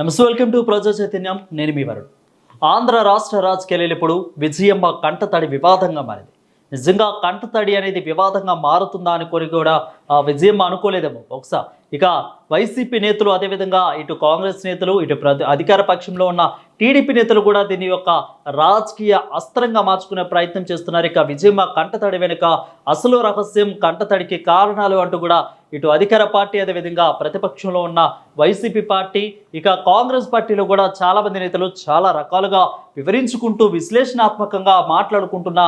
నమస్తే welcome to ప్రజా చైతన్యం. నేను మీ వరుణ్. ఆంధ్ర రాష్ట్ర రాజకీయాలు ఇప్పుడు విజయమ్మ కంటతడి వివాదంగా మారింది. నిజంగా కంటతడి అనేది వివాదంగా మారుతుందా అనుకొని కూడా విజయమ్మ అనుకోలేదేమో. ఒకసారి ఇక వైసీపీ నేతలు అదేవిధంగా ఇటు కాంగ్రెస్ నేతలు ఇటు అధికార పక్షంలో ఉన్న టీడీపీ నేతలు కూడా దీని యొక్క రాజకీయ అస్త్రంగా మార్చుకునే ప్రయత్నం చేస్తున్నారు. ఇక విజయమ్మ కంటతడి వెనుక అసలు రహస్యం కంటతడికి కారణాలు అంటూ కూడా ఇటు అధికార పార్టీ అదేవిధంగా ప్రతిపక్షంలో ఉన్న వైసీపీ పార్టీ ఇక కాంగ్రెస్ పార్టీలో కూడా చాలామంది నేతలు చాలా రకాలుగా వివరించుకుంటూ విశ్లేషణాత్మకంగా మాట్లాడుకుంటున్న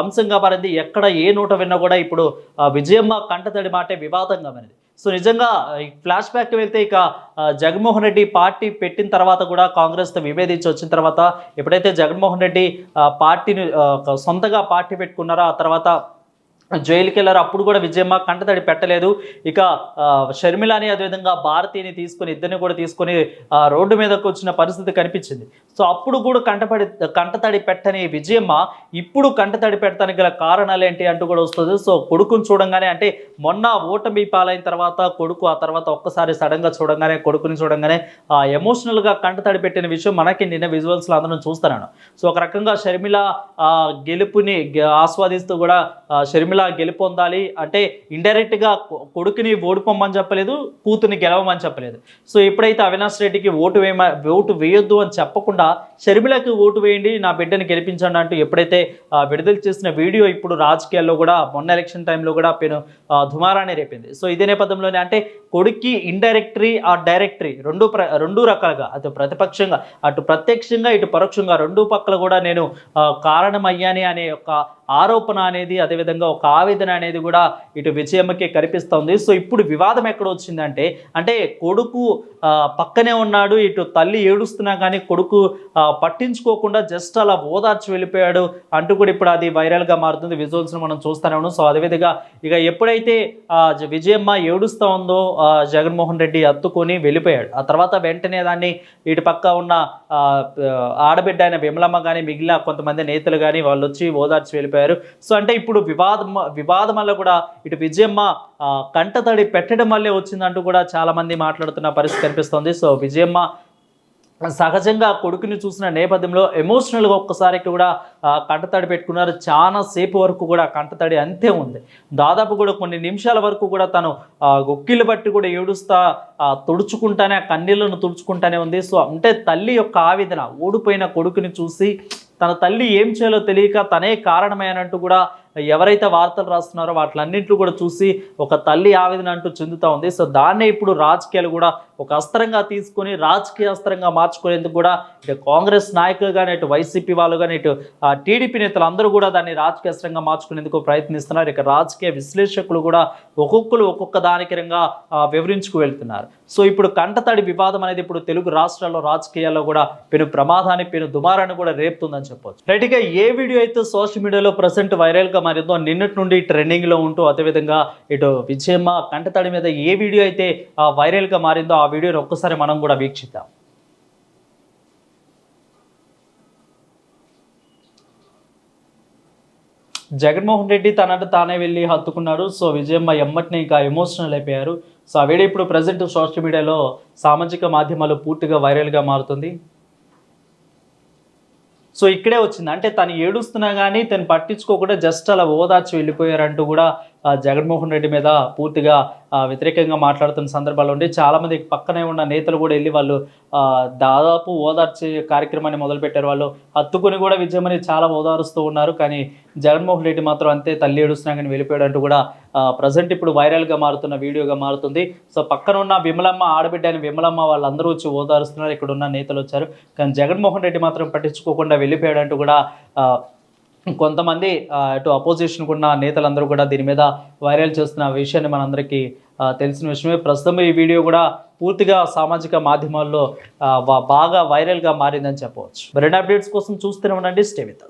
అంశంగా మారింది. ఎక్కడ ఏ నోట విన్నా కూడా ఇప్పుడు విజయమ్మ కంటతడి మాటే వివాదంగా మారింది. సో నిజంగా ఈ ఫ్లాష్ బ్యాక్ వెళ్తే ఇక జగన్మోహన్ రెడ్డి పార్టీ పెట్టిన తర్వాత కూడా కాంగ్రెస్తో విభేదించి వచ్చిన తర్వాత ఎప్పుడైతే జగన్మోహన్ రెడ్డి పార్టీని సొంతగా పార్టీ పెట్టుకున్నారో ఆ తర్వాత జైలుకి వెళ్ళారు అప్పుడు కూడా విజయమ్మ కంటతడి పెట్టలేదు. ఇక ఆ, షర్మిలని అదేవిధంగా భారతీని తీసుకొని ఇద్దరిని కూడా తీసుకొని రోడ్డు మీదకు వచ్చిన పరిస్థితి కనిపించింది. సో అప్పుడు కూడా కంటపడి కంటతడి పెట్టని విజయమ్మ ఇప్పుడు కంటతడి పెట్టడానికి గల కారణాలు ఏంటి అంటూ కూడా వస్తుంది. సో కొడుకుని చూడంగానే అంటే మొన్న ఓటమి పాలైన తర్వాత కొడుకు ఆ తర్వాత ఒక్కసారి సడన్గా చూడంగానే కొడుకుని చూడంగానే ఆ, ఎమోషనల్గా కంటతడి పెట్టిన విషయం మనకి నిన్న విజువల్స్లో అందరం చూస్తున్నాను సో ఒక రకంగా షర్మిల ఆ, గెలుపుని ఆస్వాదిస్తూ కూడా షర్మిల షర్మిల గెలుపొందాలి అంటే ఇండైరెక్ట్గా కొడుకుని ఓడిపోమని చెప్పలేదు కూతుర్ని గెలవమని చెప్పలేదు. సో ఎప్పుడైతే అవినాష్ రెడ్డికి ఓటు వేయమ ఓటు వేయొద్దు అని చెప్పకుండా షర్మిలకు ఓటు వేయండి నా బిడ్డని గెలిపించండి అంటూ ఎప్పుడైతే విడుదల చేసిన వీడియో ఇప్పుడు రాజకీయాల్లో కూడా మొన్న ఎలక్షన్ టైంలో కూడా పెను ఆ, దుమారాన్ని రేపింది. సో ఇదే నేపథ్యంలోనే అంటే కొడుక్కి ఇండైరెక్టరీ ఆ డైరెక్టరీ రెండు ప్ర రెండు రకాలుగా అటు ప్రతిపక్షంగా అటు ప్రత్యక్షంగా ఇటు పరోక్షంగా రెండు పక్కల కూడా నేను కారణమయ్యాని అనే ఒక ఆరోపణ అనేది అదేవిధంగా ఒక ఆవేదన అనేది కూడా ఇటు విజయమ్మకి కనిపిస్తుంది. సో ఇప్పుడు వివాదం ఎక్కడ వచ్చిందంటే అంటే కొడుకు పక్కనే ఉన్నాడు ఇటు తల్లి ఏడుస్తున్నా కానీ కొడుకు పట్టించుకోకుండా జస్ట్ అలా ఓదార్చి వెళ్ళిపోయాడు అంటూ కూడా ఇప్పుడు అది వైరల్గా మారుతుంది. విజువల్స్ను మనం చూస్తూనే ఉన్నాం. సో అదేవిధంగా ఇక ఎప్పుడైతే విజయమ్మ ఏడుస్తూ ఉందో జగన్మోహన్ రెడ్డి అత్తుకొని వెళ్ళిపోయాడు. ఆ తర్వాత వెంటనే దాన్ని ఇటు పక్క ఉన్న ఆడబిడ్డ అయిన విమలమ్మ కానీ మిగిలిన కొంతమంది నేతలు కానీ వాళ్ళు వచ్చి ఓదార్చి వెళ్ళిపోయారు. సో అంటే ఇప్పుడు వివాదం వివాదం వల్ల కూడా ఇటు విజయమ్మ కంటతడి పెట్టడం వల్లే వచ్చిందంటూ కూడా చాలామంది మాట్లాడుతున్న పరిస్థితి కనిపిస్తోంది. సో విజయమ్మ సహజంగా కొడుకుని చూసిన నేపథ్యంలో ఎమోషనల్గా ఒక్కసారి కూడా కంటతడి పెట్టుకున్నారు. చాలా సేపు వరకు కూడా కంటతడి అంతే ఉంది. దాదాపు కూడా కొన్ని నిమిషాల వరకు కూడా తను గొక్కిళ్ళు బట్టి కూడా ఏడుస్తా తుడుచుకుంటానే ఆ కన్నీళ్ళను తుడుచుకుంటానే ఉంది. సో అంటే తల్లి యొక్క ఆవేదన ఓడిపోయిన కొడుకుని చూసి తన తల్లి ఏం చేయాలో తెలియక తనే కారణమేనంటూ కూడా ఎవరైతే వార్తలు రాస్తున్నారో వాటిలన్నింటిలో కూడా చూసి ఒక తల్లి ఆవేదన అంటూ చెందుతూ ఉంది. సో దాన్నే ఇప్పుడు రాజకీయాలు కూడా ఒక అస్త్రంగా తీసుకొని రాజకీయ అస్త్రంగా మార్చుకునేందుకు కూడా ఇటు కాంగ్రెస్ నాయకులు కానీ ఇటు వైసీపీ వాళ్ళు కానీ ఇటు టీడీపీ నేతలు అందరూ కూడా దాన్ని రాజకీయ అస్త్రంగా మార్చుకునేందుకు ప్రయత్నిస్తున్నారు. ఇక రాజకీయ విశ్లేషకులు కూడా ఒక్కొక్కరు ఒక్కొక్క దానికి రంగా వివరించుకు వెళ్తున్నారు. సో ఇప్పుడు కంటతడి వివాదం అనేది ఇప్పుడు తెలుగు రాష్ట్రాల్లో రాజకీయాల్లో కూడా పెను ప్రమాదాన్ని పెను దుమారాన్ని కూడా రేపుతుందని చెప్పొచ్చు. రైట్గా ఏ వీడియో అయితే సోషల్ మీడియాలో ప్రజెంట్ వైరల్గా మారిందో నిన్నటి నుండి ట్రెండింగ్లో ఉంటూ అదేవిధంగా ఇటు విజయమ్మ కంటతడి మీద ఏ వీడియో అయితే ఆ, వైరల్గా మారిందో ఆ వీడియోని ఒక్కసారి మనం కూడా వీక్షిద్దాం. జగన్మోహన్ రెడ్డి తనంట తానే వెళ్ళి హత్తుకున్నాడు. సో విజయమ్మ ఎమ్మటినే ఇంకా ఎమోషనల్ అయిపోయారు. సో ఆ వీడియో ఇప్పుడు ప్రజెంట్ సోషల్ మీడియాలో సామాజిక మాధ్యమాలు పూర్తిగా వైరల్గా మారుతుంది. సో ఇక్కడే వచ్చింది. అంటే తను ఏడుస్తున్నా కానీ తను పట్టించుకోకుండా జస్ట్ అలా ఓదార్చి వెళ్ళిపోయారంటూ కూడా జగన్మోహన్ రెడ్డి మీద పూర్తిగా వ్యతిరేకంగా మాట్లాడుతున్న సందర్భాలు ఉండి చాలామంది పక్కనే ఉన్న నేతలు కూడా వెళ్ళి వాళ్ళు దాదాపు ఓదార్చే కార్యక్రమాన్ని మొదలుపెట్టారు. వాళ్ళు హత్తుకుని కూడా విజయమని చాలా ఓదారుస్తూ ఉన్నారు. కానీ జగన్మోహన్ రెడ్డి మాత్రం అంతే తల్లి ఏడుస్తున్నా కానీ వెళ్ళిపోయాడు అంటూ కూడా ప్రజెంట్ ఇప్పుడు వైరల్గా మారుతున్న వీడియోగా మారుతుంది. సో పక్కన ఉన్న విమలమ్మ ఆడబిడ్డ అయిన విమలమ్మ వాళ్ళందరూ వచ్చి ఓదారుస్తున్నారు. ఇక్కడ ఉన్న నేతలు వచ్చారు. కానీ జగన్మోహన్ రెడ్డి మాత్రం పట్టించుకోకుండా వెళ్ళిపోయాడు అంటూ కూడా కొంతమంది అటు ఇటు అపోజిషన్ ఉన్న నేతలందరూ కూడా దీని మీద వైరల్ చేస్తున్న విషయాన్ని మనందరికీ తెలిసిన విషయమే. ప్రస్తుతం ఈ వీడియో కూడా పూర్తిగా సామాజిక మాధ్యమాల్లో బాగా వైరల్గా మారిందని చెప్పవచ్చు. మరిన్ని అప్డేట్స్ కోసం చూస్తూనే ఉండండి. Stay with.